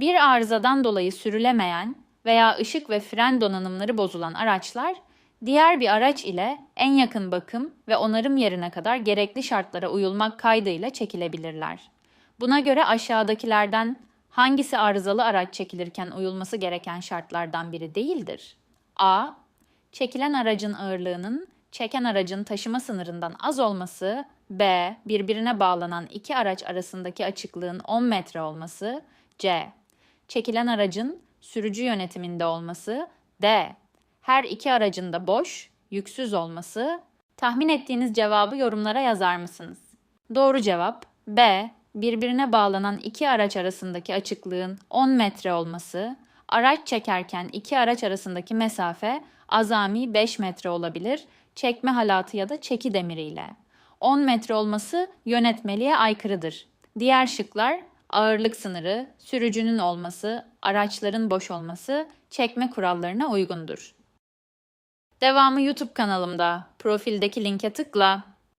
Bir arızadan dolayı sürülemeyen veya ışık ve fren donanımları bozulan araçlar diğer bir araç ile en yakın bakım ve onarım yerine kadar gerekli şartlara uyulmak kaydıyla çekilebilirler. Buna göre aşağıdakilerden hangisi arızalı araç çekilirken uyulması gereken şartlardan biri değildir? A. Çekilen aracın ağırlığının çeken aracın taşıma sınırından az olması. B. Birbirine bağlanan iki araç arasındaki açıklığın 10 metre olması. C. Çekilen aracın sürücü yönetiminde olması. D. Her iki aracın da boş, yüksüz olması. Tahmin ettiğiniz cevabı yorumlara yazar mısınız? Doğru cevap B. Birbirine bağlanan iki araç arasındaki açıklığın 10 metre olması. Araç çekerken iki araç arasındaki mesafe azami 5 metre olabilir, çekme halatı ya da çeki demiriyle. 10 metre olması yönetmeliğe aykırıdır. Diğer şıklar ağırlık sınırı, sürücünün olması, araçların boş olması çekme kurallarına uygundur. Devamı YouTube kanalımda. Profildeki linke tıkla.